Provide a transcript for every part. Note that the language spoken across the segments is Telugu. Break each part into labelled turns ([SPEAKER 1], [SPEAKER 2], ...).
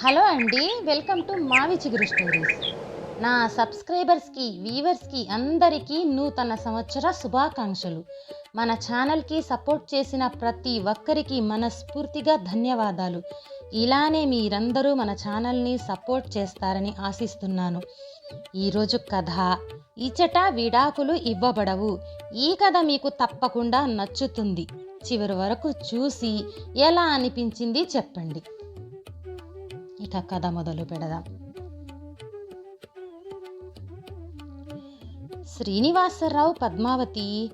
[SPEAKER 1] హలో అండి వెల్కమ్ టు మావి చిగురు స్టోరీస్. నా సబ్స్క్రైబర్స్కి వీవర్స్కి అందరికీ నూతన సంవత్సర శుభాకాంక్షలు. మన ఛానల్కి సపోర్ట్ చేసిన ప్రతి ఒక్కరికి మనస్ఫూర్తిగా ధన్యవాదాలు. ఇలానే మీరందరూ మన ఛానల్ని సపోర్ట్ చేస్తారని ఆశిస్తున్నాను. ఈరోజు కథ ఇచట విడాకులు ఇవ్వబడవు. ఈ కథ మీకు తప్పకుండా నచ్చుతుంది. చివరి వరకు చూసి ఎలా అనిపించింది చెప్పండి. ఇక కథ మొదలు పెడదాం శ్రీనివాసరావు పద్మావతి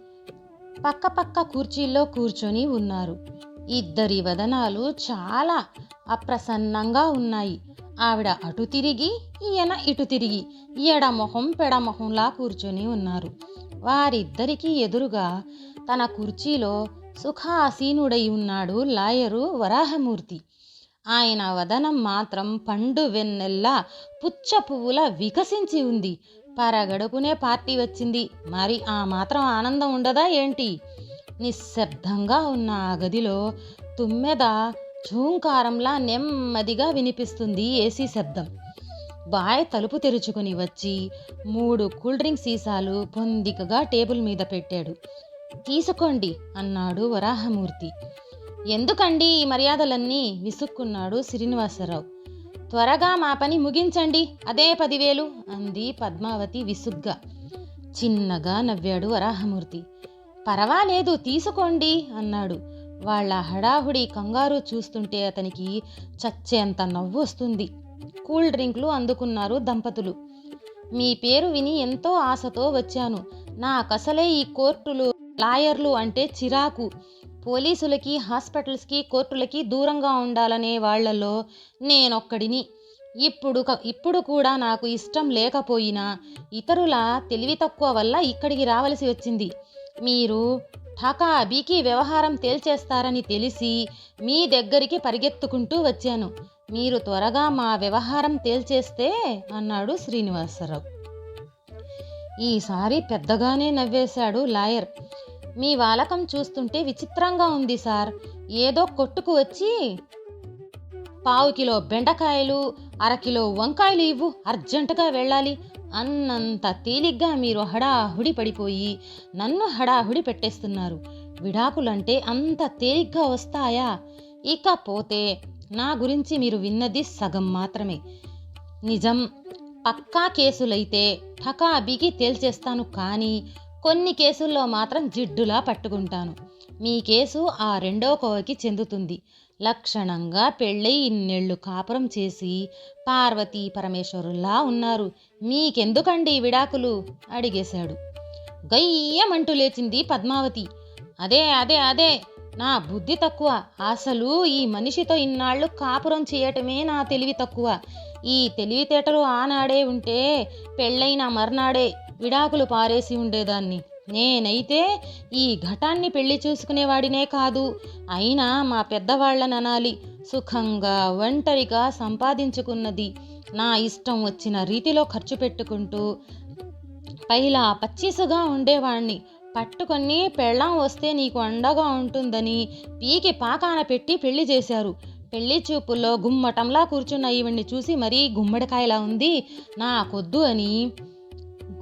[SPEAKER 1] పక్క పక్క కుర్చీల్లో కూర్చొని ఉన్నారు. ఇద్దరి వదనాలు చాలా అప్రసన్నంగా ఉన్నాయి. ఆవిడ అటు తిరిగి ఈయన ఇటు తిరిగి ఎడమొహం పెడమొహంలా కూర్చొని ఉన్నారు. వారిద్దరికీ ఎదురుగా తన కుర్చీలో సుఖాసీనుడై ఉన్నాడు లాయరు వరాహమూర్తి. ఆయన వదనం మాత్రం పండు వెన్నెల్లా పుచ్చ పువ్వుల వికసించి ఉంది. పరగడుపునే పార్టీ వచ్చింది. మరి ఆ మాత్రం ఆనందం ఉండదా ఏంటి? నిశ్శబ్దంగా ఉన్న ఆ గదిలో తుమ్మెద ఝూంకారంలా నెమ్మదిగా వినిపిస్తుంది ఏసీ శబ్దం. బాయ్ తలుపు తెరుచుకుని వచ్చి మూడు కూల్ డ్రింక్ సీసాలు పొందికగా టేబుల్ మీద పెట్టాడు. తీసుకోండి అన్నాడు వరాహమూర్తి. ఎందుకండి ఈ మర్యాదలన్నీ? విసుక్కున్నాడు శ్రీనివాసరావు. త్వరగా మా పని ముగించండి అదే పదివేలు అంది పద్మావతి విసుగ్గా. చిన్నగా నవ్వాడు వరాహమూర్తి. పర్వాలేదు తీసుకోండి అన్నాడు. వాళ్ళ హడాహుడి కంగారు చూస్తుంటే అతనికి చచ్చేంత నవ్వు వస్తుంది కూల్ డ్రింక్లు అందుకున్నారు దంపతులు. మీ పేరు విని ఎంతో ఆశతో వచ్చాను. నాకసలే ఈ కోర్టులు లాయర్లు అంటే చిరాకు. పోలీసులకి హాస్పిటల్స్కి కోర్టులకి దూరంగా ఉండాలనే వాళ్ళలో నేనొక్కడిని. ఇప్పుడు క- ఇప్పుడు కూడా నాకు ఇష్టం లేకపోయినా ఇతరుల తెలివి తక్కువ వల్ల ఇక్కడికి రావలసి వచ్చింది. మీరు ఠాకా అబీకి వ్యవహారం తేల్చేస్తారని తెలిసి మీ దగ్గరికి పరిగెత్తుకుంటూ వచ్చాను. మీరు త్వరగా మా వ్యవహారం తేల్చేస్తే అన్నాడు శ్రీనివాసరావు. ఈసారి పెద్దగానే నవ్వేశాడు లాయర్. మీ వాలకం చూస్తుంటే విచిత్రంగా ఉంది సార్. ఏదో కొట్టుకు వచ్చి పావు కిలో బెండకాయలు అరకిలో వంకాయలు ఇవ్వు అర్జెంటుగా వెళ్ళాలి. అన్నంత తేలిగ్గా మీరు హడాహుడి పడిపోయి నన్ను హడాహుడి పెట్టేస్తున్నారు. విడాకులంటే అంత తేలిగ్గా వస్తాయా? ఇకపోతే నా గురించి మీరు విన్నది సగం మాత్రమే. నిజం పక్కా కేసులైతే ఠకా బిగి తేల్చేస్తాను కానీ కొన్ని కేసుల్లో మాత్రం జిడ్డులా పట్టుకుంటాను. మీ కేసు ఆ రెండో కోవకి చెందుతుంది. లక్షణంగా పెళ్ళై ఇన్నేళ్ళు కాపురం చేసి పార్వతీ పరమేశ్వరుల్లా ఉన్నారు. మీకెందుకండి విడాకులు? అడిగేశాడు. గయ్యమంటూ లేచింది పద్మావతి. అదే అదే అదే నా బుద్ధి తక్కువ. అసలు ఈ మనిషితో ఇన్నాళ్ళు కాపురం చేయటమే నా తెలివి తక్కువ. ఈ తెలివితేటలు ఆనాడే ఉంటే పెళ్ళైన మర్నాడే విడాకులు పారేసి ఉండేదాన్ని. నేనైతే ఈ ఘటాన్ని పెళ్ళి చూసుకునేవాడినే కాదు. అయినా మా పెద్దవాళ్ళని అనాలి సుఖంగా ఒంటరిగా సంపాదించుకున్నది. నా ఇష్టం వచ్చిన రీతిలో ఖర్చు పెట్టుకుంటూ పైలా పచ్చిసుగా ఉండేవాణ్ణి. పట్టుకొని పెళ్ళాం వస్తే నీకు అండగా ఉంటుందని పీకి పాకాన పెట్టి పెళ్ళి చేశారు. పెళ్ళి చూపుల్లో గుమ్మటంలా కూర్చున్న ఈవిడ్ని చూసి మరీ గుమ్మడికాయలా ఉంది. నాకొద్దు అని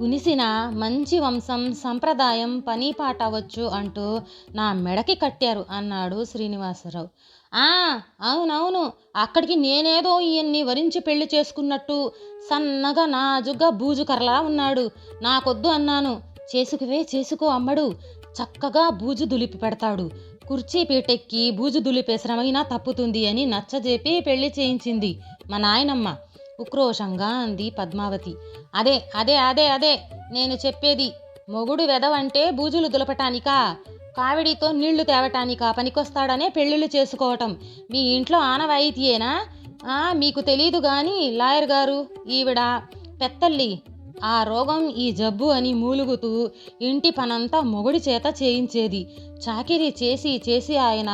[SPEAKER 1] గునిసిన మంచి వంశం సంప్రదాయం పని పాట అవ్వచ్చు అంటూ నా మెడకి కట్టారు అన్నాడు శ్రీనివాసరావు. ఆ అవునవును అక్కడికి నేనేదో ఈయన్ని వరించి పెళ్ళి చేసుకున్నట్టు సన్నగా నాజుగ్గా బూజుకరలా ఉన్నాడు. నాకొద్దు అన్నాను. చేసుకువే చేసుకో అమ్మడు. చక్కగా బూజు దులిపి పెడతాడు. కుర్చీ పీటెక్కి బూజు దులిపే శ్రమైనా తప్పుతుంది అని నచ్చజెప్పి పెళ్ళి చేయించింది మా నాయనమ్మ. ఉక్రోషంగా అంది పద్మావతి. అదే అదే అదే అదే నేను చెప్పేది. మొగుడు వెదవంటే బూజులు దులపటానికా? కావిడితో నీళ్ళు తేవటానికా? పనికొస్తాడనే పెళ్ళిళ్ళు చేసుకోవటం. మీ ఇంట్లో ఆనవాయితీయేనా? మీకు తెలీదు గాని లాయర్ గారు ఈవిడ పెత్తల్లి ఆ రోగం ఈ జబ్బు అని మూలుగుతూ ఇంటి పనంతా మొగుడి చేత చేయించేది. చాకిరీ చేసి చేసి ఆయన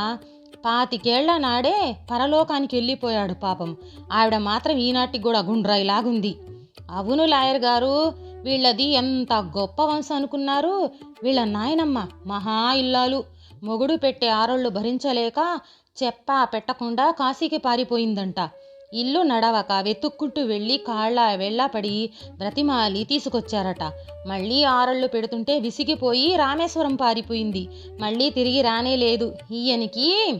[SPEAKER 1] పాతికేళ్ళ నాడే పరలోకానికి వెళ్ళిపోయాడు పాపం. ఆవిడ మాత్రం ఈనాటికి కూడా గుండ్రాయిలాగుంది. అవును లాయర్ గారు వీళ్ళది ఎంత గొప్ప వంశం అనుకున్నారు? వీళ్ళ నాయనమ్మ మహా ఇల్లాలు. మొగుడు పెట్టే ఆరోళ్ళు భరించలేక చెప్పా పెట్టకుండా కాశీకి పారిపోయిందంట. ఇల్లు నడవక వెతుక్కుంటూ వెళ్ళి కాళ్ళ వెళ్ళపడి బ్రతిమాలి తీసుకొచ్చారట. మళ్ళీ ఆరళ్ళు పెడుతుంటే విసిగిపోయి రామేశ్వరం పారిపోయింది. మళ్ళీ తిరిగి రానే లేదు. ఈయనికి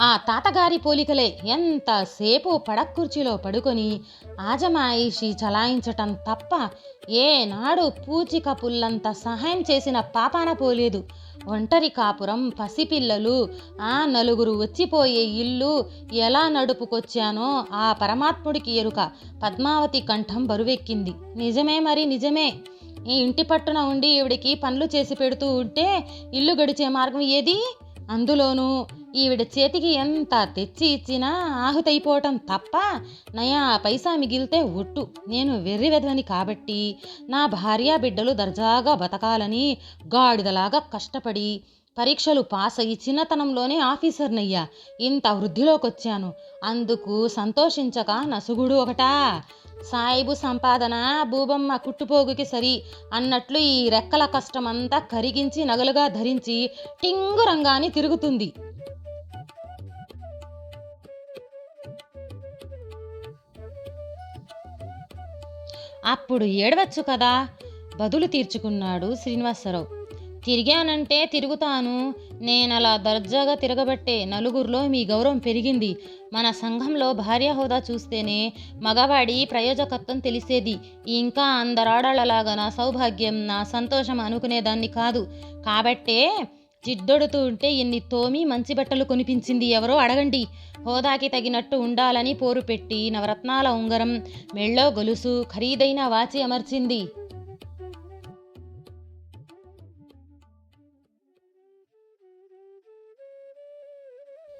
[SPEAKER 1] ఆ తాతగారి పోలికలే. ఎంతసేపు పడక్కుర్చీలో పడుకొని ఆజమాయిషి చలాయించటం తప్ప ఏనాడు పూచిక పుల్లంత సహాయం చేసిన పాపాన పోలేదు. ఒంటరి కాపురం పసిపిల్లలు ఆ నలుగురు వచ్చిపోయే ఇల్లు ఎలా నడుపుకొచ్చానో ఆ పరమాత్ముడికి ఎరుక. పద్మావతి కంఠం బరువెక్కింది. నిజమే మరి నిజమే. ఈ ఇంటి పట్టున ఉండి ఈవిడికి పనులు చేసి పెడుతూ ఉంటే ఇల్లు గడిచే మార్గం ఏది? అందులోనూ ఈవిడ చేతికి ఎంత తెచ్చి ఇచ్చినా ఆహుతైపోవటం తప్ప నయా పైసా మిగిలితే ఒట్టు. నేను వెర్రి వెధవని కాబట్టి నా భార్యా బిడ్డలు దర్జాగా బతకాలని గాడిదలాగా కష్టపడి పరీక్షలు పాస్ అయ్యి చిన్నతనంలోనే ఆఫీసర్నయ్యా. ఇంత వృద్ధిలోకి వచ్చాను అందుకు సంతోషించక నసుగుడు ఒకటా. సాయిబు సంపాదన భూబమ్మ కుట్టుపోగుకి సరి అన్నట్లు ఈ రెక్కల కష్టమంతా కరిగించి నగలుగా ధరించి టింగు రంగాన్ని తిరుగుతుంది. అప్పుడు ఏడవచ్చు కదా? బదులు తీర్చుకున్నాడు శ్రీనివాసరావు. తిరిగానంటే తిరుగుతాను. నేను అలా దర్జాగా తిరగబట్టే నలుగురిలో మీ గౌరవం పెరిగింది. మన సంఘంలో భార్య హోదా చూస్తేనే మగవాడి ప్రయోజకత్వం తెలిసేది. ఇంకా అందరాడాళ్ళలాగా నా సౌభాగ్యం నా సంతోషం అనుకునేదాన్ని కాదు. కాబట్టే జిడ్డొడుతూ ఉంటే ఎన్ని తోమి మంచి బట్టలు కొనిపించింది ఎవరో అడగండి. హోదాకి తగినట్టు ఉండాలని పోరు పెట్టి నవరత్నాల ఉంగరం మెళ్ళో గొలుసు ఖరీదైన వాచి అమర్చింది.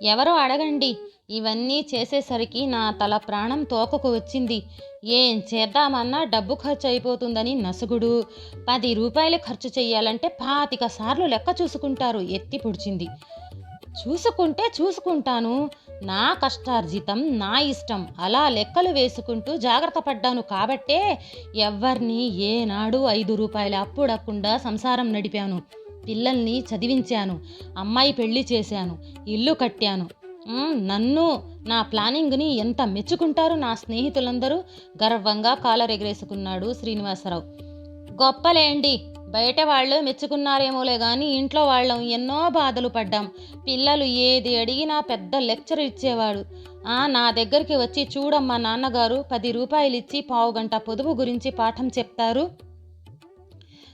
[SPEAKER 1] ఎవరో అడగండి. ఇవన్నీ చేసేసరికి నా తల ప్రాణం తోకకు వచ్చింది. ఏం చేద్దామన్నా డబ్బు ఖర్చు అయిపోతుందని నసుగుడు. పది రూపాయలు ఖర్చు చేయాలంటే పాతిక సార్లు లెక్క చూసుకుంటారు. ఎత్తి పొడిచింది. చూసుకుంటే చూసుకుంటాను. నా కష్టార్జితం నా ఇష్టం. అలా లెక్కలు వేసుకుంటూ జాగ్రత్త పడ్డాను కాబట్టే ఎవరిని ఏనాడు ఐదు రూపాయలు అప్పుడకుండా సంసారం నడిపాను. పిల్లల్ని చదివించాను. అమ్మాయి పెళ్ళి చేశాను. ఇల్లు కట్టాను. నన్ను నా ప్లానింగ్ని ఎంత మెచ్చుకుంటారు నా స్నేహితులందరూ గర్వంగా కాలరెగరేసుకున్నాడు శ్రీనివాసరావు. గొప్పలేండి బయట వాళ్ళు మెచ్చుకున్నారేమోలే కానీ ఇంట్లో వాళ్ళం ఎన్నో బాధలు పడ్డాం. పిల్లలు ఏది అడిగినా పెద్ద లెక్చర్ ఇచ్చేవాడు. ఆ నా దగ్గరికి వచ్చి చూడమ్మా నాన్నగారు పది రూపాయలు ఇచ్చి పావుగంట పొదుపు గురించి పాఠం చెప్తారు?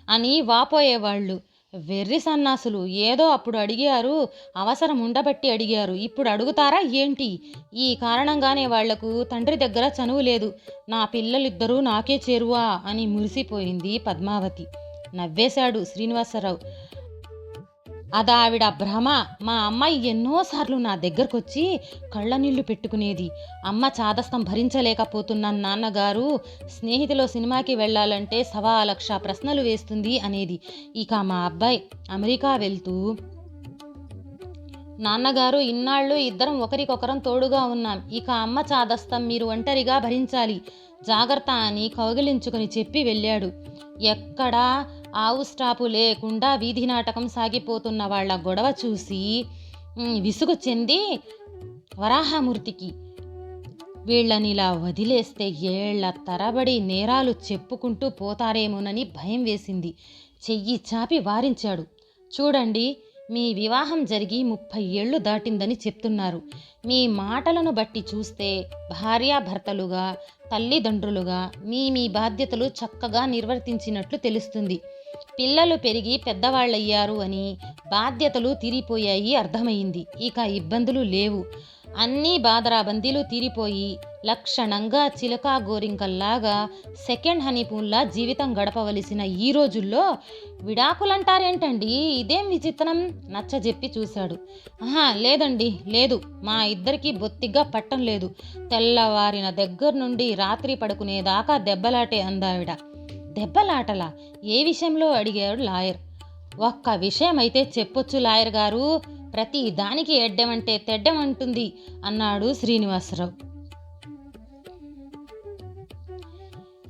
[SPEAKER 1] అని వాపోయేవాళ్ళు. వెర్రి సన్నాసులు ఏదో అప్పుడు అడిగారు అవసరం ఉండబట్టి అడిగారు. ఇప్పుడు అడుగుతారా ఏంటి? ఈ కారణంగానే వాళ్ళకు తండ్రి దగ్గర చనువు లేదు. నా పిల్లలిద్దరూ నాకే చేరువా అని మురిసిపోయింది పద్మావతి. నవ్వేశాడు శ్రీనివాసరావు. అదావిడ భ్రమ మా అమ్మాయి ఎన్నోసార్లు నా దగ్గరకొచ్చి వచ్చి కళ్ళనీళ్ళు పెట్టుకునేది. అమ్మ చాదస్తం భరించలేకపోతున్న నాన్నగారు స్నేహితులో సినిమాకి వెళ్ళాలంటే సవా లక్ష ప్రశ్నలు వేస్తుంది అనేది. ఇక మా అబ్బాయి అమెరికా వెళ్తూ నాన్నగారు ఇన్నాళ్ళు ఇద్దరం ఒకరికొకరం తోడుగా ఉన్నాం. ఇక అమ్మ చాదస్తం మీరు ఒంటరిగా భరించాలి. జాగ్రత్త అని కౌగిలించుకుని చెప్పి వెళ్ళాడు. ఎక్కడా ఆవు స్టాపు లేకుండా వీధి నాటకం సాగిపోతున్న వాళ్ళ గొడవ చూసి విసుగు చెంది వరాహమూర్తికి వీళ్ళనిలా వదిలేస్తే ఏళ్ళ తరబడి నేరాలు చెప్పుకుంటూ పోతారేమోనని భయం వేసింది. చెయ్యి చాపి వారించాడు. చూడండి మీ వివాహం జరిగి ముప్పై ఏళ్ళు దాటిందని చెప్తున్నారు. మీ మాటలను బట్టి చూస్తే భార్యాభర్తలుగా తల్లిదండ్రులుగా మీ మీ బాధ్యతలు చక్కగా నిర్వర్తించినట్లు తెలుస్తుంది. పిల్లలు పెరిగి పెద్దవాళ్ళయ్యారు అని బాధ్యతలు తీరిపోయాయి అర్థమైంది. ఇక ఇబ్బందులు లేవు. అన్నీ బాదరాబందీలు తీరిపోయి లక్షణంగా చిలకా గోరింకల్లాగా సెకండ్ హనీపూన్లా జీవితం గడపవలసిన ఈ రోజుల్లో విడాకులంటారేంటండి? ఇదేం విచిత్రం? నచ్చజెప్పి చూశాడు. ఆహా లేదండి లేదు. మా ఇద్దరికి బొత్తిగా పట్టం లేదు తెల్లవారిన దగ్గర నుండి రాత్రి పడుకునేదాకా దెబ్బలాటే అందావిడ. దెబ్బలాటలా. ఏ విషయంలో అడిగాడు లాయర్? ఒక్క విషయం అయితే చెప్పొచ్చు లాయర్ గారు. ప్రతి దానికి ఎడ్డమంటే తెడ్డమంటుంది అన్నాడు శ్రీనివాసరావు.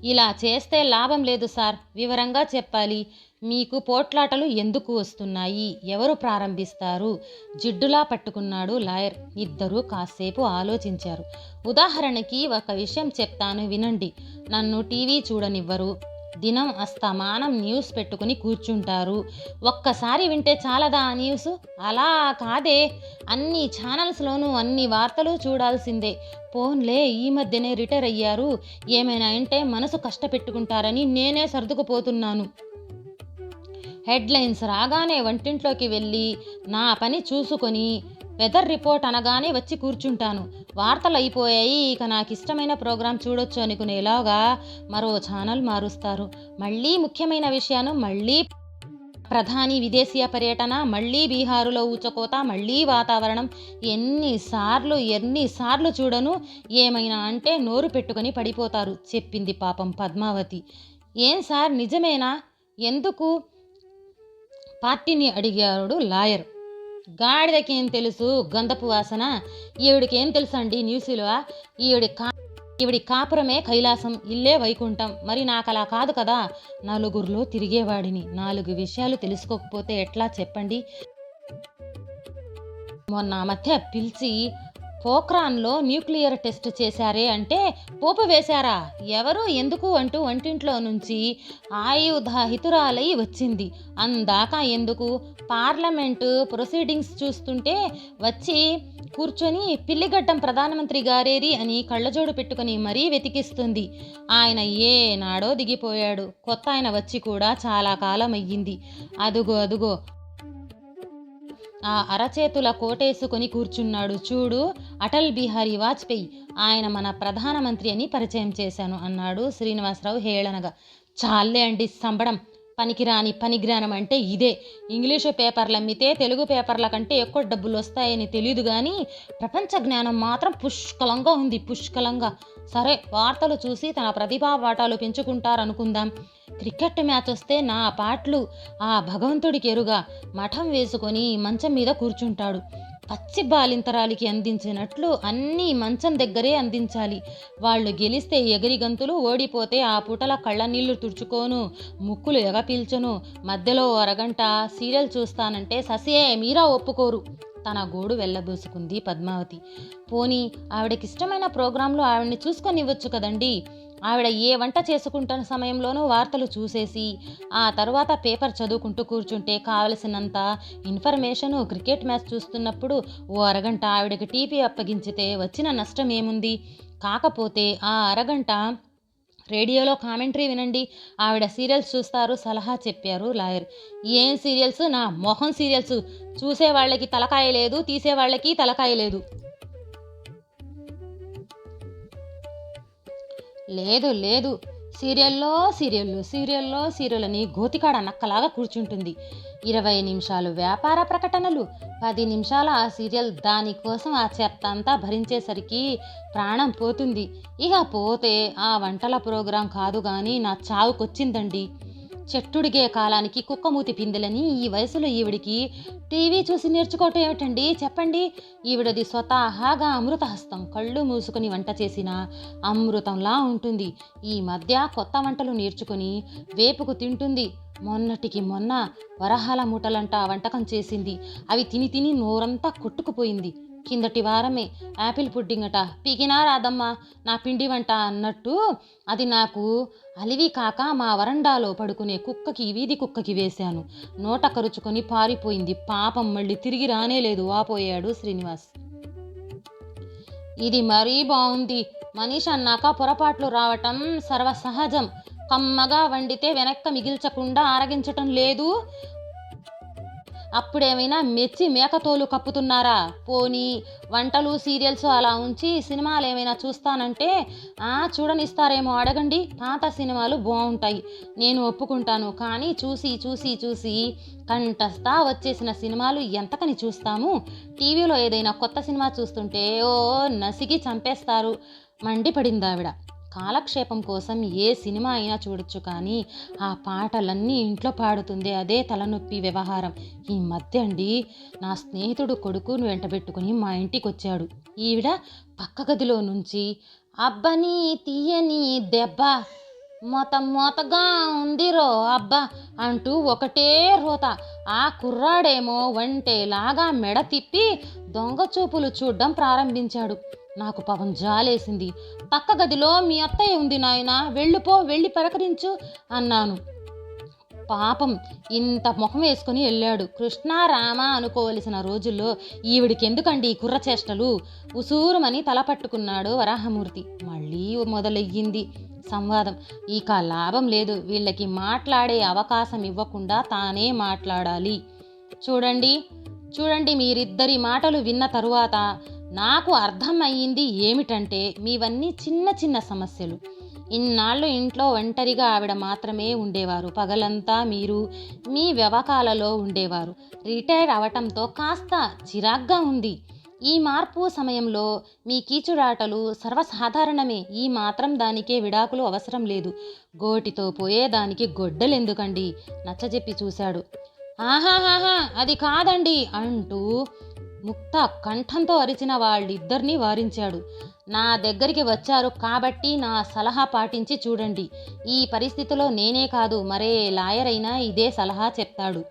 [SPEAKER 1] ఇలా చేస్తే లాభం లేదు సార్. వివరంగా చెప్పాలి. మీకు పోట్లాటలు ఎందుకు వస్తున్నాయి? ఎవరు ప్రారంభిస్తారు? జిడ్డులా పట్టుకున్నాడు లాయర్. ఇద్దరూ కాసేపు ఆలోచించారు. ఉదాహరణకి ఒక విషయం చెప్తాను వినండి. నన్ను టీవీ చూడనివ్వరు. దినం అస్తమానం న్యూస్ పెట్టుకుని కూర్చుంటారు. ఒక్కసారి వింటే చాలదా ఆ న్యూస్? అలా కాదే. అన్ని ఛానల్స్లోనూ అన్ని వార్తలు చూడాల్సిందే. పోన్లే ఈ మధ్యనే రిటైర్ అయ్యారు. ఏమైనా అంటే మనసు కష్టపెట్టుకుంటారని నేనే సర్దుకుపోతున్నాను. హెడ్లైన్స్ రాగానే వంటింట్లోకి వెళ్ళి నా పని చూసుకొని వెదర్ రిపోర్ట్ అనగానే వచ్చి కూర్చుంటాను. వార్తలు అయిపోయాయి ఇక నాకు ఇష్టమైన ప్రోగ్రాం చూడొచ్చు అనుకునేలాగా మరో ఛానల్ మారుస్తారు. మళ్ళీ ముఖ్యమైన విషయాన్ని మళ్ళీ ప్రధాని విదేశీయ పర్యటన మళ్ళీ బీహారులో ఊచకోత మళ్ళీ వాతావరణం. ఎన్నిసార్లు ఎన్నిసార్లు చూడను ఏమైనా అంటే నోరు పెట్టుకొని పడిపోతారు చెప్పింది పాపం పద్మావతి. ఏం సార్ నిజమేనా? ఎందుకు? పార్టీని అడిగాడు లాయర్. గాడిదకేం తెలుసు? గంధపు వాసన? ఈవిడికేం తెలుసు అండి న్యూస్లో ఈవిడి కా ఈవిడి కాపురమే కైలాసం ఇల్లే వైకుంఠం. మరి నాకు అలా కాదు కదా? నలుగురిలో తిరిగేవాడిని. నాలుగు విషయాలు తెలుసుకోకపోతే ఎట్లా చెప్పండి? మొన్న మధ్య పిలిచి పోఖ్రాన్లో న్యూక్లియర్ టెస్ట్ చేశారే అంటే పోపు వేశారా? ఎవరు? ఎందుకు? అంటూ వంటింట్లో నుంచి ఆయుధ హితురాలై వచ్చింది. అందాక ఎందుకు? పార్లమెంటు ప్రొసీడింగ్స్ చూస్తుంటే వచ్చి కూర్చొని పిల్లిగడ్డం ప్రధానమంత్రి గారేరి అని కళ్ళజోడు పెట్టుకుని మరీ వెతికిస్తుంది. ఆయన ఏనాడో దిగిపోయాడు. కొత్త ఆయన వచ్చి కూడా చాలా కాలం అయ్యింది అదుగో అదుగో ఆ అరచేతుల కోటేసుకొని కూర్చున్నాడు. చూడు అటల్ బిహారీ వాజ్పేయి. ఆయన మన ప్రధానమంత్రి అని పరిచయం చేశాను అన్నాడు శ్రీనివాసరావు హేళనగా. చాలే అండి సంబడం. పనికిరాని పనిజ్ఞానం అంటే ఇదే. ఇంగ్లీషు పేపర్లు అమ్మితే తెలుగు పేపర్ల కంటే ఎక్కువ డబ్బులు వస్తాయని తెలియదు కానీ ప్రపంచ జ్ఞానం మాత్రం పుష్కలంగా ఉంది పుష్కలంగా. సరే వార్తలు చూసి తన ప్రతిభా పాఠాలు పెంచుకుంటారనుకుందాం. క్రికెట్ మ్యాచ్ వస్తే నా పాటలు ఆ భగవంతుడికి ఎరుగా. మఠం వేసుకొని మంచం మీద కూర్చుంటాడు. పచ్చి బాలింతరాలికి అందించినట్లు అన్నీ మంచం దగ్గరే అందించాలి. వాళ్ళు గెలిస్తే ఎగిరి గంతులు ఓడిపోతే ఆ పూటల కళ్ళ నీళ్ళు తుడుచుకోను ముక్కులు ఎగపీల్చను. మధ్యలో అరగంట సీరియల్ చూస్తానంటే ససియే మీరా ఒప్పుకోరు. తన గోడు వెళ్ళబోసుకుంది పద్మావతి. పోనీ ఆవిడకి ఇష్టమైన ఆవిడ్ని ఆవిడని చూసుకొనివ్వచ్చు కదండీ? ఆవిడ ఏ వంట చేసుకుంటున్న సమయంలోనూ వార్తలు చూసేసి ఆ తర్వాత పేపర్ చదువుకుంటూ కూర్చుంటే కావలసినంత ఇన్ఫర్మేషను క్రికెట్ మ్యాచ్ చూస్తున్నప్పుడు ఓ అరగంట ఆవిడకి టీవీ అప్పగించితే వచ్చిన నష్టం ఏముంది కాకపోతే ఆ అరగంట రేడియోలో కామెంటరీ వినండి. ఆవిడ సీరియల్స్ చూస్తారు సలహా చెప్పారు లాయర్. ఏం సీరియల్స్? నా మొహం సీరియల్స్. చూసే వాళ్ళకి తలకాయ లేదు తీసే వాళ్ళకి తలకాయ లేదు. లేదు లేదు. సీరియల్లో సీరియళ్ళు సీరియల్లో సీరియల్ అని గోతికాడ నక్కలాగా కూర్చుంటుంది. ఇరవై నిమిషాలు వ్యాపార ప్రకటనలు పది నిమిషాల ఆ సీరియల్ దానికోసం ఆ చెత్త అంతా భరించేసరికి ప్రాణం పోతుంది. ఇక పోతే ఆ వంటల ప్రోగ్రాం కాదు కానీ నా చావుకొచ్చిందండి. చెట్టుడిగే కాలానికి కుక్కమూతి పిందెలని ఈ వయసులో ఈవిడికి టీవీ చూసి నేర్చుకోవటం ఏమిటండి? చెప్పండి. ఈవిడది స్వతహాగా అమృతహస్తం కళ్ళు మూసుకుని వంట చేసిన అమృతంలా ఉంటుంది. ఈ మధ్య కొత్త వంటలు నేర్చుకుని వేపుకు తింటుంది. మొన్నటికి మొన్న వరహాల మూటలంట వంటకం చేసింది. అవి తిని తిని నోరంతా కొట్టుకుపోయింది. కిందటి వారమే. యాపిల్ పుడ్డింగ్ అట పీకినా రాదమ్మా నా పిండి వంట అన్నట్టు అది నాకు అలివి కాక మా వరండాలో పడుకునే కుక్కకి వీధి కుక్కకి వేశాను. నోట కరుచుకొని పారిపోయింది. పాపం మళ్ళీ తిరిగి రానేలేదు వాపోయాడు శ్రీనివాస్. ఇది మరీ బాగుంది మనిషి అన్నాక పొరపాట్లు రావటం సర్వసహజం. కమ్మగా వండితే వెనక్క మిగిల్చకుండా ఆరగించటం లేదు. అప్పుడేమైనా మెచ్చి మేకతోలు కప్పుతున్నారా? పోనీ వంటలు సీరియల్స్ అలా ఉంచి సినిమాలు ఏమైనా చూస్తానంటే చూడనిస్తారేమో అడగండి. పాత సినిమాలు బాగుంటాయి నేను ఒప్పుకుంటాను. కానీ చూసి చూసి చూసి కంటస్తా వచ్చేసిన సినిమాలు ఎంతకని చూస్తాము? టీవీలో ఏదైనా కొత్త సినిమా చూస్తుంటే ఓ నసిగి చంపేస్తారు. మండిపడింది ఆవిడ కాలక్షేపం కోసం ఏ సినిమా అయినా చూడొచ్చు కానీ ఆ పాటలన్నీ ఇంట్లో పాడుతుంది అదే తలనొప్పి వ్యవహారం. ఈ మధ్య అండి నా స్నేహితుడు కొడుకును వెంటబెట్టుకుని మా ఇంటికి వచ్చాడు ఈవిడ పక్క గదిలో నుంచి అబ్బని తీయని దెబ్బ మొత మొతగా ఉందిరో అబ్బా అంటూ ఒకటే రోత. ఆ కుర్రాడేమో వంటేలాగా మెడ తిప్పి దొంగ చూపులు చూడ్డం ప్రారంభించాడు. నాకు పాపం జాలేసింది. పక్క గదిలో మీ అత్తయ్య ఉంది నాయన వెళ్ళిపో వెళ్ళి పలకరించు అన్నాను. పాపం ఇంత ముఖం వేసుకుని వెళ్ళాడు. కృష్ణారామ అనుకోవలసిన రోజుల్లో ఈవిడికి ఎందుకండి ఈ కుర్రచేష్టలు ఉసూరుమని తల పట్టుకున్నాడు వరాహమూర్తి. మళ్ళీ మొదలయ్యింది సంవాదం. ఇక లాభం లేదు. వీళ్ళకి మాట్లాడే అవకాశం ఇవ్వకుండా తానే మాట్లాడాలి. చూడండి చూడండి మీరిద్దరి మాటలు విన్న తరువాత నాకు అర్థమయ్యింది ఏమిటంటే మీవన్నీ చిన్న చిన్న సమస్యలు. ఇన్నాళ్ళు ఇంట్లో ఒంటరిగా ఆవిడ మాత్రమే ఉండేవారు. పగలంతా మీరు మీ వ్యవకాలలో ఉండేవారు. రిటైర్ అవటంతో కాస్త చిరాగ్గా ఉంది. ఈ మార్పు సమయంలో మీ కీచుడాటలు సర్వసాధారణమే. ఈ మాత్రం దానికే విడాకులు అవసరం లేదు. గోటితో పోయేదానికి గొడ్డలెందుకండి? నచ్చజెప్పి చూశాడు. ఆహాహాహా అది కాదండి అంటూ ముక్త కంఠంతో అరిచిన వాళ్ళిద్దరినీ వారించాడు. నా దగ్గరికి వచ్చారు కాబట్టి నా సలహా పాటించి చూడండి. ఈ పరిస్థితిలో నేనే కాదు మరే లాయర్ అయినా ఇదే సలహా చెప్తాడు.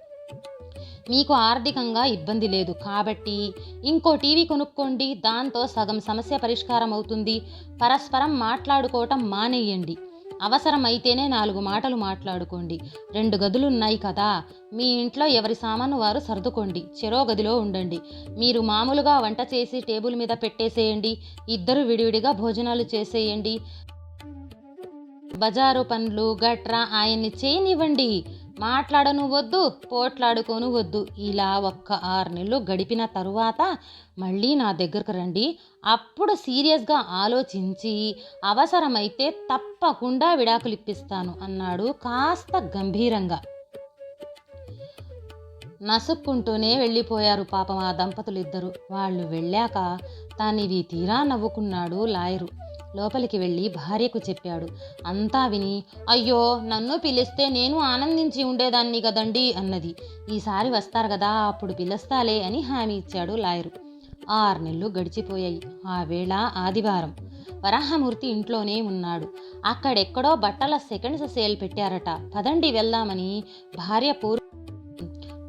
[SPEAKER 1] మీకు ఆర్థికంగా ఇబ్బంది లేదు కాబట్టి ఇంకో టీవీ కొనుక్కోండి దాంతో సగం సమస్య పరిష్కారం అవుతుంది పరస్పరం మాట్లాడుకోవటం మానేయండి. అవసరమైతేనే నాలుగు మాటలు మాట్లాడుకోండి. రెండు గదులున్నాయి కదా మీ ఇంట్లో ఎవరి సామాను వారు సర్దుకోండి. చెరో గదిలో ఉండండి. మీరు మామూలుగా వంట చేసి టేబుల్ మీద పెట్టేసేయండి. ఇద్దరు విడివిడిగా భోజనాలు చేసేయండి. బజారు పనులు గట్రా ఆయన్ని చేయనివ్వండి. మాట్లాడను వద్దు పోట్లాడుకోను వద్దు ఇలా ఒక్క ఆరు నెలలు గడిపిన తరువాత మళ్ళీ నా దగ్గరకు రండి. అప్పుడు సీరియస్గా ఆలోచించి అవసరమైతే తప్పకుండా విడాకులు ఇప్పిస్తాను అన్నాడు కాస్త గంభీరంగా. నసుక్కుంటూనే వెళ్ళిపోయారు పాపం ఆ దంపతులు ఇద్దరు. వాళ్ళు వెళ్ళాక తనివి తీరా నవ్వుకున్నాడు లాయరు. లోపలికి వెళ్ళి భార్యకు చెప్పాడు. అంతా విని అయ్యో నన్ను పిలిస్తే నేను ఆనందించి ఉండేదాన్ని కదండి అన్నది. ఈసారి వస్తారు కదా అప్పుడు పిలుస్తాలే అని హామీ ఇచ్చాడు లాయరు. ఆరు నెలలు గడిచిపోయాయి. ఆ వేళ ఆదివారం. వరాహమూర్తి ఇంట్లోనే ఉన్నాడు. అక్కడెక్కడో బట్టల సెకండ్స్ సేల్ పెట్టారట. పదండి వెళ్దామని భార్య పూర్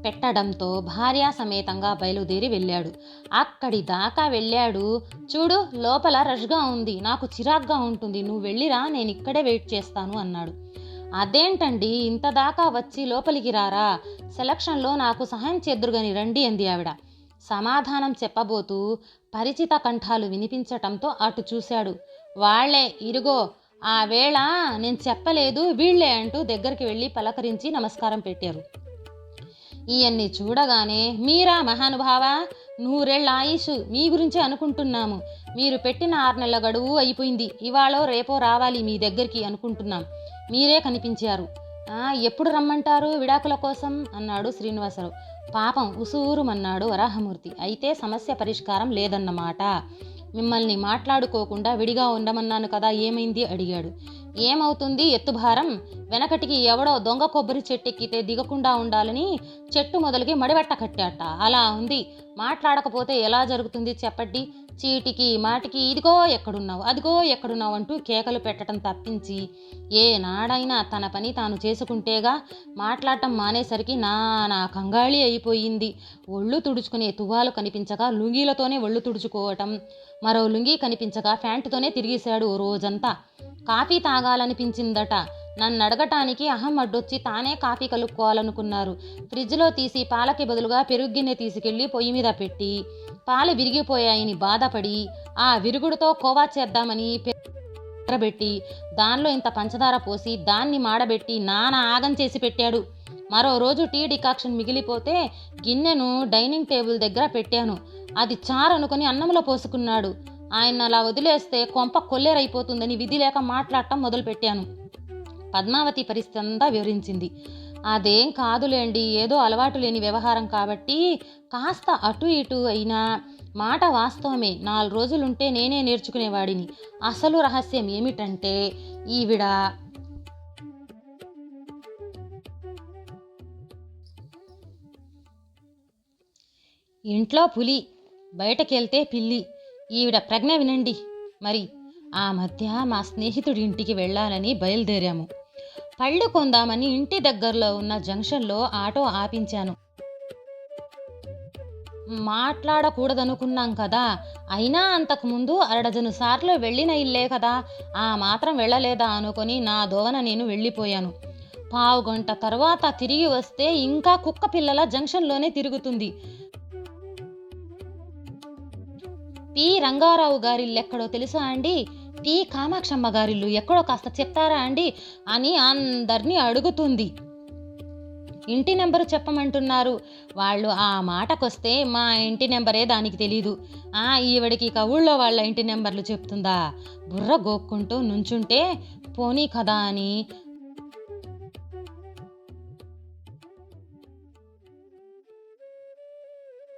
[SPEAKER 1] పెట్టడంతో భార్య సమేతంగా బయలుదేరి వెళ్ళాడు. అక్కడి దాకా వెళ్ళాడు. చూడు లోపల రష్గా ఉంది. నాకు చిరాగ్గా ఉంటుంది. నువ్వు వెళ్ళిరా నేను ఇక్కడే వెయిట్ చేస్తాను అన్నాడు. అదేంటండి? ఇంత దాకా వచ్చి లోపలికి రారా? సెలక్షన్లో నాకు సహాయం చేద్దురుగని రండి అంది ఆవిడ. సమాధానం చెప్పబోతూ పరిచిత కంఠాలు వినిపించటంతో అటు చూశాడు. వాళ్ళే ఇరుగో ఆ వేళ నేను చెప్పలేదు వీళ్ళే అంటూ దగ్గరికి వెళ్ళి పలకరించి నమస్కారం పెట్టారు. ఈయన్ని చూడగానే మీరా మహానుభావ నూరేళ్ళ ఆయుష్ మీ గురించే అనుకుంటున్నాము. మీరు పెట్టిన ఆరు నెలల గడువు అయిపోయింది. ఇవాళో రేపో రావాలి మీ దగ్గరికి అనుకుంటున్నాం. మీరే కనిపించారు. ఎప్పుడు రమ్మంటారు విడాకుల కోసం? అన్నాడు శ్రీనివాసరావు. పాపం ఉసూరుమన్నాడు వరాహమూర్తి. అయితే సమస్య పరిష్కారం లేదన్నమాట. మిమ్మల్ని మాట్లాడుకోకుండా విడిగా ఉండమన్నాను కదా ఏమైంది? అడిగాడు. ఏమవుతుంది? ఎత్తుభారం వెనకటికి ఎవడో దొంగ కొబ్బరి చెట్టెక్కితే దిగకుండా ఉండాలని చెట్టు మొదలకి మడిబెట్ట కట్టాట. అలా ఉంది. మాట్లాడకపోతే ఎలా జరుగుతుంది చెప్పండి. చీటికి మాటికి ఇదిగో ఎక్కడున్నావు అదిగో ఎక్కడున్నావు అంటూ కేకలు పెట్టడం తప్పించి ఏ నాడైనా తన పని తాను చేసుకుంటేగా మాట్లాడటం మానేసరికి నా నా కంగాళి అయిపోయింది. ఒళ్ళు తుడుచుకునే తువ్వాలు కనిపించగా లుంగీలతోనే ఒళ్ళు తుడుచుకోవటం మరో లుంగీ కనిపించగా ఫ్యాంటుతోనే తిరిగేశాడు ఓ రోజంతా. కాఫీ తాగాలనిపించిందట. నన్ను అడగటానికి అహం అడ్డొచ్చి తానే కాఫీ కలుపుకోవాలనుకున్నారు. ఫ్రిడ్జ్లో తీసి పాలకి బదులుగా పెరుగు గిన్నె తీసుకెళ్ళి పొయ్యి మీద పెట్టి పాలు విరిగిపోయాయని బాధపడి ఆ విరుగుడుతో కోవా చేద్దామని పెట్టి దానిలో ఇంత పంచదార పోసి దాన్ని మాడబెట్టి నానా ఆగం చేసి పెట్టాడు. మరో రోజు టీ డికాక్షన్ మిగిలిపోతే గిన్నెను డైనింగ్ టేబుల్ దగ్గర పెట్టాను. అది చారు అనుకుని అన్నంలో పోసుకున్నాడు. ఆయన అలా వదిలేస్తే కొంప కొల్లేరైపోతుందని విధి లేక మాట్లాడటం మొదలుపెట్టాను. పద్మావతి పరిస్థితి అంతా వివరించింది. అదేం కాదులేండి ఏదో అలవాటు లేని వ్యవహారం కాబట్టి కాస్త అటు ఇటు అయినా మాట వాస్తవమే. నాలుగు రోజులుంటే నేనే నేర్చుకునేవాడిని. అసలు రహస్యం ఏమిటంటే ఈవిడ ఇంట్లో పులి బయటకెళ్తే పిల్లి. ఈవిడ ప్రజ్ఞ వినండి. మరి ఆ మధ్య మా స్నేహితుడి ఇంటికి వెళ్ళాలని బయలుదేరాము. పళ్ళు కొందామని ఇంటి దగ్గరలో ఉన్న జంక్షన్లో ఆటో ఆపించాను. మాట్లాడకూడదనుకున్నాం కదా. అయినా అంతకుముందు అరడజను సార్లు వెళ్ళిన ఇల్లే కదా. ఆ మాత్రం వెళ్ళలేదా అనుకొని నా దోవన నేను వెళ్ళిపోయాను. పావు గంట తర్వాత తిరిగి వస్తే ఇంకా కుక్క పిల్లల జంక్షన్లోనే తిరుగుతుంది. పి. రంగారావు గారి ఎక్కడో తెలుసా అండి? ఈ కామాక్షమ్మ గారిల్లు ఎక్కడో కాస్త చెప్తారా అండి? అని అందరినీ అడుగుతుంది. ఇంటి నెంబరు చెప్పమంటున్నారు. వాళ్ళు ఆ మాటకొస్తే మా ఇంటి నెంబరే దానికి తెలీదు. ఆ ఈవిడికి కవుళ్ళో వాళ్ళ ఇంటి నెంబర్లు చెప్తుందా? బుర్ర గోక్కుంటూ నుంచుంటే పోనీ కదా అని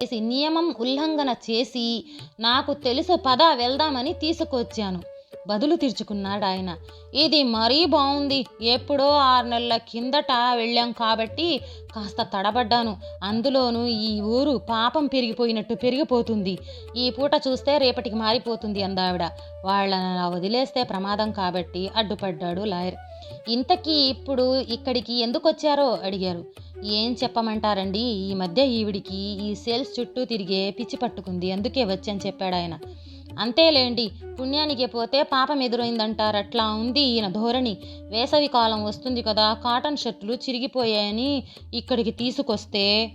[SPEAKER 1] చేసి నియమం ఉల్లంఘన చేసి నాకు తెలుసు పద వెళ్దామని తీసుకొచ్చాను. బదులు తీర్చుకున్నాడు ఆయన ఇది మరీ బాగుంది ఎప్పుడో ఆరు నెలల కిందట వెళ్ళాం కాబట్టి కాస్త తడబడ్డాను. అందులోనూ ఈ ఊరు పాపం పెరిగిపోయినట్టు పెరిగిపోతుంది. ఈ పూట చూస్తే రేపటికి మారిపోతుంది అందావిడ. వాళ్ళని వదిలేస్తే ప్రమాదం కాబట్టి అడ్డుపడ్డాడు లాయర్. ఇంతకీ ఇప్పుడు ఇక్కడికి ఎందుకు వచ్చారో అడిగారు. ఏం చెప్పమంటారండి? ఈ మధ్య ఈవిడికి ఈ సేల్స్ చుట్టూ తిరిగే పిచ్చి పట్టుకుంది. అందుకే వచ్చని చెప్పాడు ఆయన అంతేలేండి పుణ్యానికి పోతే పాపం ఎదురైందంటారు. అట్లా ఉంది ఈయన ధోరణి. వేసవి కాలం వస్తుంది కదా కాటన్ షర్ట్లు చిరిగిపోయాయని ఇక్కడికి తీసుకొస్తే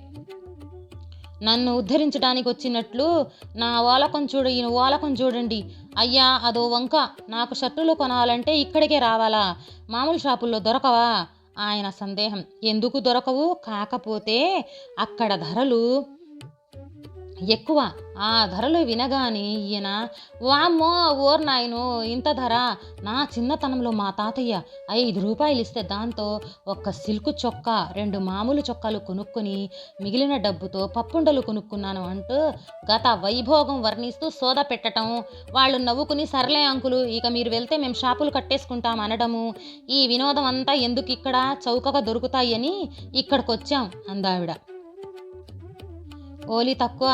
[SPEAKER 1] నన్ను ఉద్ధరించడానికి వచ్చినట్లు నా ఓలకం చూడు ఈయన ఓలకం చూడండి. అయ్యా అదో వంక. నాకు షర్టులు కొనాలంటే ఇక్కడికే రావాలా? మామూలు షాపుల్లో దొరకవా? ఆయన సందేహం. ఎందుకు దొరకవు? కాకపోతే అక్కడ ధరలు ఎక్కువ. ఆ ధరలు వినగానే ఈయన వామ్మో ఓర్ నాయను ఇంత ధర. నా చిన్నతనంలో మా తాతయ్య ఐదు రూపాయలు ఇస్తే దాంతో ఒక్క సిల్క్ చొక్కా రెండు మామూలు చొక్కాలు కొనుక్కొని మిగిలిన డబ్బుతో పప్పుండలు కొనుక్కున్నాను అంటూ గత వైభోగం వర్ణిస్తూ సోద పెట్టడం వాళ్ళు నవ్వుకుని సర్లే అంకులు ఇక మీరు వెళ్తే మేము షాపులు కట్టేసుకుంటాం అనడము. ఈ వినోదం అంతా ఎందుకు ఇక్కడ చౌకగా దొరుకుతాయని ఇక్కడికి వచ్చాం అందావిడ. ఓలి తక్కువ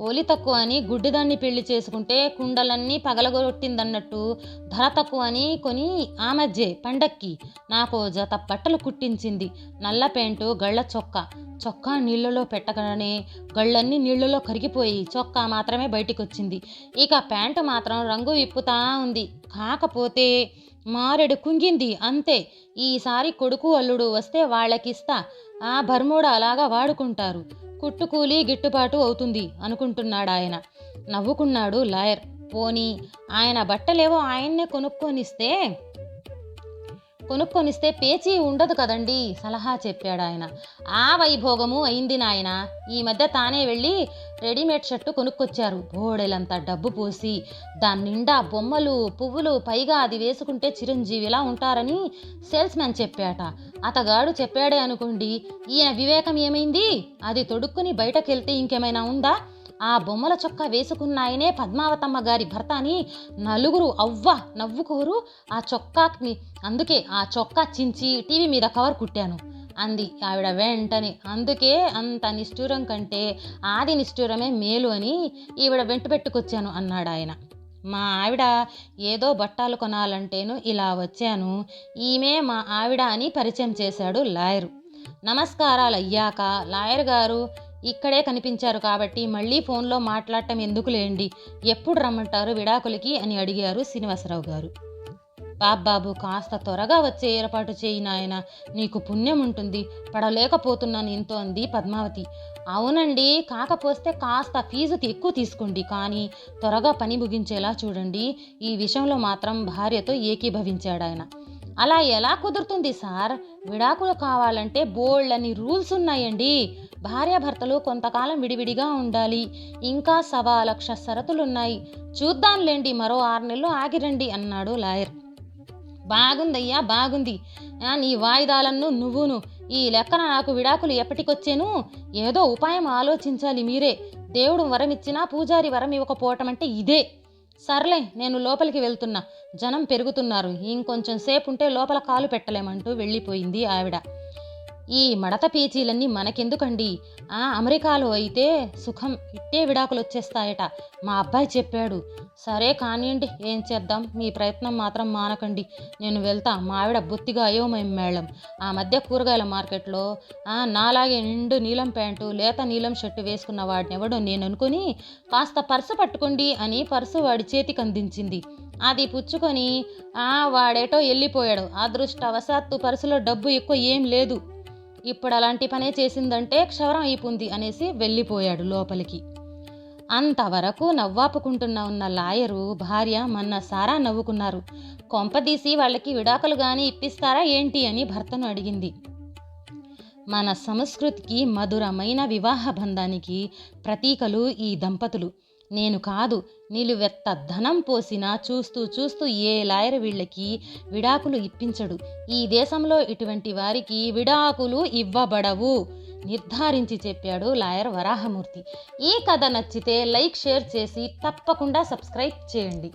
[SPEAKER 1] ఓలి తక్కువ అని గుడ్డిదాన్ని పెళ్ళి చేసుకుంటే కుండలన్నీ పగలగొట్టిందన్నట్టు ధర తక్కువ అని కొని ఆ మధ్యే పండక్కి నాకు జత బట్టలు కుట్టించింది. నల్ల ప్యాంటు గళ్ళ చొక్కా. చొక్కా నీళ్ళలో పెట్టగానే గళ్ళన్నీ నీళ్ళలో కరిగిపోయి చొక్కా మాత్రమే బయటికి వచ్చింది ఇక ప్యాంటు మాత్రం రంగు విప్పుతా ఉంది. కాకపోతే మారెడు కుంగింది అంతే. ఈసారి కొడుకు అల్లుడు వస్తే వాళ్ళకిస్తా. ఆ బర్మూడ అలాగా వాడుకుంటారు. కుట్టుకూలి గిట్టుబాటు అవుతుంది అనుకుంటున్నాడు ఆయన నవ్వుకున్నాడు లాయర్. పోనీ ఆయన బట్టలేవో ఆయన్నే కొనుక్కొనిస్తే? కొనుక్కొనిస్తే పేచీ ఉండదు కదండి సలహా చెప్పాడు ఆయన ఆ వైభోగము అయింది నాయన. ఈ మధ్య తానే వెళ్ళి రెడీమేడ్ షర్టు కొనుక్కొచ్చారు. బోడెలంతా డబ్బు పోసి దాని నిండా బొమ్మలు పువ్వులు పైగా అది వేసుకుంటే చిరంజీవిలా ఉంటారని సేల్స్ మ్యాన్ చెప్పాట. అతగాడు చెప్పాడే అనుకోండి ఈయన వివేకం ఏమైంది? అది తొడుక్కుని బయటకెళ్తే ఇంకేమైనా ఉందా? ఆ బొమ్మల చొక్కా వేసుకున్నాయనే పద్మావతమ్మ గారి భర్త అని నలుగురు అవ్వ నవ్వుకోరు ఆ చొక్కాకి అందుకే ఆ చొక్కా చించి టీవీ మీద కవర్ కుట్టాను అంది ఆవిడ వెంటనే. అందుకే అంత నిష్ఠూరం కంటే ఆది నిష్ఠూరమే మేలు అని ఈవిడ వెంట పెట్టుకొచ్చాను అన్నాడు ఆయన. మా ఆవిడ ఏదో బట్టాలు కొనాలంటేను ఇలా వచ్చాను. ఈమె మా ఆవిడ అని పరిచయం చేశాడు లాయరు. నమస్కారాలు అయ్యాక లాయర్ గారు ఇక్కడే కనిపించారు కాబట్టి మళ్ళీ ఫోన్లో మాట్లాడటం ఎందుకు లేండి? ఎప్పుడు రమ్మంటారు విడాకులకి అని అడిగారు శ్రీనివాసరావు గారు. బాబ్బాబు కాస్త త్వరగా వచ్చే ఏర్పాటు చేయి నాయన నీకు పుణ్యం ఉంటుంది. పడలేకపోతున్నాను ఎంతో అంది పద్మావతి. అవునండి కాకపోతే కాస్త ఫీజు ఎక్కువ తీసుకోండి కానీ త్వరగా పని ముగించేలా చూడండి. ఈ విషయంలో మాత్రం భార్యతో ఏకీభవించాడు ఆయన అలా ఎలా కుదురుతుంది సార్? విడాకులు కావాలంటే బోల్డని రూల్స్ ఉన్నాయండి. భార్యాభర్తలు కొంతకాలం విడివిడిగా ఉండాలి. ఇంకా సవా లక్ష షరతులున్నాయి. చూద్దాంలేండి మరో ఆరు నెలలు ఆగిరండి అన్నాడు లాయర్. బాగుందయ్యా బాగుంది. నీ వాయిదాలను నువ్వును. ఈ లెక్కన నాకు విడాకులు ఎప్పటికొచ్చేను? ఏదో ఉపాయం ఆలోచించాలి మీరే. దేవుడు వరమిచ్చినా పూజారి వరం ఇవ్వకపోవటం అంటే ఇదే. సర్లే నేను లోపలికి వెళ్తున్నా. జనం పెరుగుతున్నారు. ఇంకొంచెం సేపు ఉంటే లోపల కాలు పెట్టలేమంటూ వెళ్ళిపోయింది ఆవిడ. ఈ మడత పేచీలన్నీ మనకెందుకండి? ఆ అమెరికాలో అయితే సుఖం ఇట్టే విడాకులు వచ్చేస్తాయట మా అబ్బాయి చెప్పాడు. సరే కానివ్వండి ఏం చేద్దాం? మీ ప్రయత్నం మాత్రం మానకండి. నేను వెళ్తా. మా ఆవిడ బొత్తిగా అయోమయం మేళం. ఆ మధ్య కూరగాయల మార్కెట్లో ఆ నాలాగే నిండు నీలం ప్యాంటు లేత నీలం షర్టు వేసుకున్న వాడిని ఎవడో నేను అనుకుని కాస్త పర్సు పట్టుకోండి అని పర్సు వాడి చేతికి అందించింది. అది పుచ్చుకొని ఆ వాడేటో వెళ్ళిపోయాడు అదృష్టవశాత్తు పర్సులో డబ్బు ఎక్కువ ఏం లేదు. ఇప్పుడు అలాంటి పనే చేసిందంటే క్షవరం అయిపోయింది అనేసి వెళ్ళిపోయాడు లోపలికి. అంతవరకు నవ్వాపుకుంటున్న ఉన్న లాయరు భార్య మన సారా నవ్వుకున్నారు కొంపదీసి వాళ్ళకి విడాకులు కానీ ఇప్పిస్తారా ఏంటి అని భర్తను అడిగింది. మన సంస్కృతికి మధురమైన వివాహ బంధానికి ప్రతీకలు ఈ దంపతులు. నేను కాదు నిలువెత్త ధనం పోసినా చూస్తూ చూస్తూ ఏ లాయర్ వీళ్ళకి విడాకులు ఇప్పించడు. ఈ దేశంలో ఇటువంటి వారికి విడాకులు ఇవ్వబడవు నిర్ధారించి చెప్పాడు లాయర్ వరాహమూర్తి. ఈ కథ నచ్చితే లైక్ షేర్ చేసి తప్పకుండా సబ్స్క్రైబ్ చేయండి.